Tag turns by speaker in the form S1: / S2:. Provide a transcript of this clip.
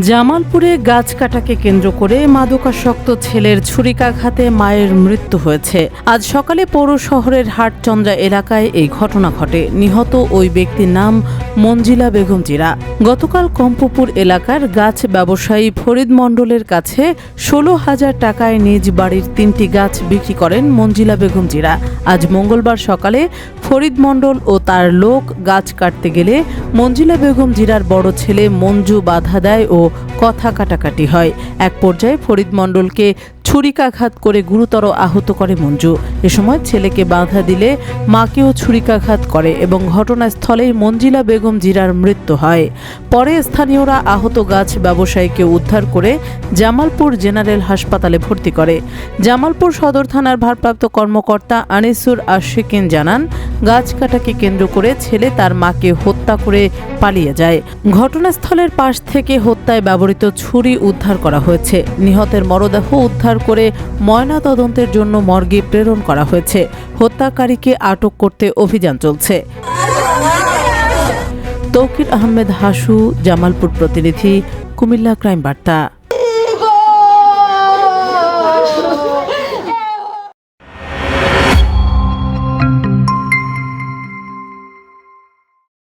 S1: জামালপুরে গাছ কাটাকে কেন্দ্র করে মাদকাসক্ত ছেলের ছুরিকাঘাতে মায়ের মৃত্যু হয়েছে। আজ সকালে পৌর শহরের হাটচন্দ্রা এলাকায় এই ঘটনা ঘটে। নিহত ওই ব্যক্তির নাম মঞ্জিলা বেগম জিরা। গতকাল কম্পপুর এলাকার গাছ ব্যবসায়ী ফরিদ মণ্ডলের কাছে ষোলো হাজার টাকায় নিজ বাড়ির তিনটি গাছ বিক্রি করেন মঞ্জিলা বেগম জিরা। আজ মঙ্গলবার সকালে ফরিদ মণ্ডল ও তার লোক গাছ কাটতে গেলে মঞ্জিলা বেগম জিরার বড় ছেলে মঞ্জু বাধা দেয় ও কথা কাটাকাটি হয়। এক পর্যায়ে ফরিদ মণ্ডলকে ছুরিকাঘাত করে গুরুতর আহত করে মঞ্জু। এ সময় ছেলেকে বাধা দিলে মাকেও ছুরিকাঘাত করে এবং ঘটনাস্থলেই মঞ্জিলা বেগম জিরার মৃত্যু হয়। পরে স্থানীয়রা আহত গাছ ব্যবসায়ীকে উদ্ধার করে জামালপুর জেনারেল হাসপাতালে ভর্তি করে। জামালপুর সদর থানার ভারপ্রাপ্ত কর্মকর্তা আনিসুর আশিকিন জানান, গাছ কাটাকে কেন্দ্র করে ছেলে তার মাকে হত্যা করে পালিয়ে যায়। ঘটনাস্থলের পাশ থেকে হত্যায় ব্যবহৃত ছুরি উদ্ধার করা হয়েছে। নিহতের মরদেহ উদ্ধার করে ময়নাতদন্তের জন্য মর্গে প্রেরণ করা হয়েছে। হত্যাকারীকে আটক করতে অভিযান চলছে। তৌকির আহমেদ হাসু, জামালপুর প্রতিনিধি, কুমিল্লা ক্রাইম বার্তা।